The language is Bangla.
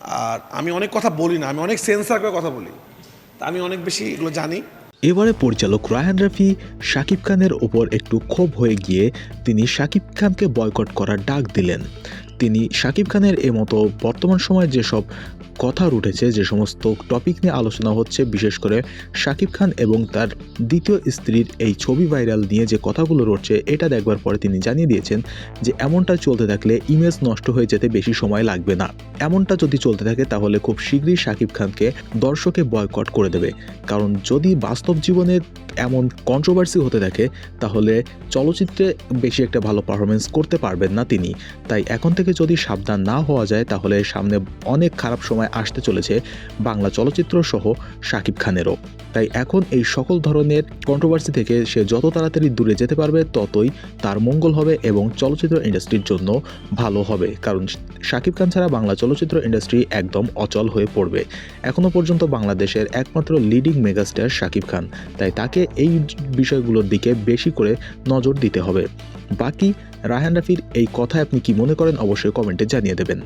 আর আমি অনেক কথা বলি না, আমি অনেক সেন্সার করে কথা বলি। তা আমি অনেক বেশি এগুলো জানি। এবারে পরিচালক রায়ান রাফি, শাকিব খানের ওপর একটু ক্ষোভ হয়ে গিয়ে তিনি শাকিব খানকে বয়কট করার ডাক দিলেন। তিনি শাকিব খানের এ মতো বর্তমান সময়ে যেসব কথা উঠেছে, যে সমস্ত টপিক নিয়ে আলোচনা হচ্ছে, বিশেষ করে শাকিব খান এবং তার দ্বিতীয় স্ত্রীর এই ছবি ভাইরাল নিয়ে যে কথাগুলো রটছে, এটা দেখবার পরে তিনি জানিয়ে দিয়েছেন যে, এমনটা চলতে থাকলে ইমেজ নষ্ট হয়ে যেতে বেশি সময় লাগবে না। এমনটা যদি চলতে থাকে, তাহলে খুব শীঘ্রই শাকিব খানকে দর্শকে বয়কট করে দেবে। কারণ যদি বাস্তব জীবনে এমন কন্ট্রোভার্সি হতে থাকে তাহলে চলচ্চিত্রে বেশি একটা ভালো পারফরমেন্স করতে পারবেন না তিনি। তাই এখন থেকে যদি সাবধান না হওয়া যায়, তাহলে সামনে অনেক খারাপ সময় আসতে চলেছে বাংলা চলচ্চিত্র সহ শাকিব খানেরও। তাই এখন এই সকল ধরনের কন্ট্রোভার্সি থেকে সে যত তাড়াতাড়ি দূরে যেতে পারবে, ততই তার মঙ্গল হবে এবং চলচ্চিত্র ইন্ডাস্ট্রির জন্য ভালো হবে। কারণ শাকিব খান ছাড়া বাংলা চলচ্চিত্র ইন্ডাস্ট্রি একদম অচল হয়ে পড়বে। এখনও পর্যন্ত বাংলাদেশের একমাত্র লিডিং মেগাস্টার শাকিব খান। তাই তাকে এই বিষয়গুলোর দিকে বেশি করে নজর দিতে হবে। বাকি রায়হান রাফির এই কথায় আপনি কি মনে করেন, অবশ্যই কমেন্টে জানিয়ে দেবেন।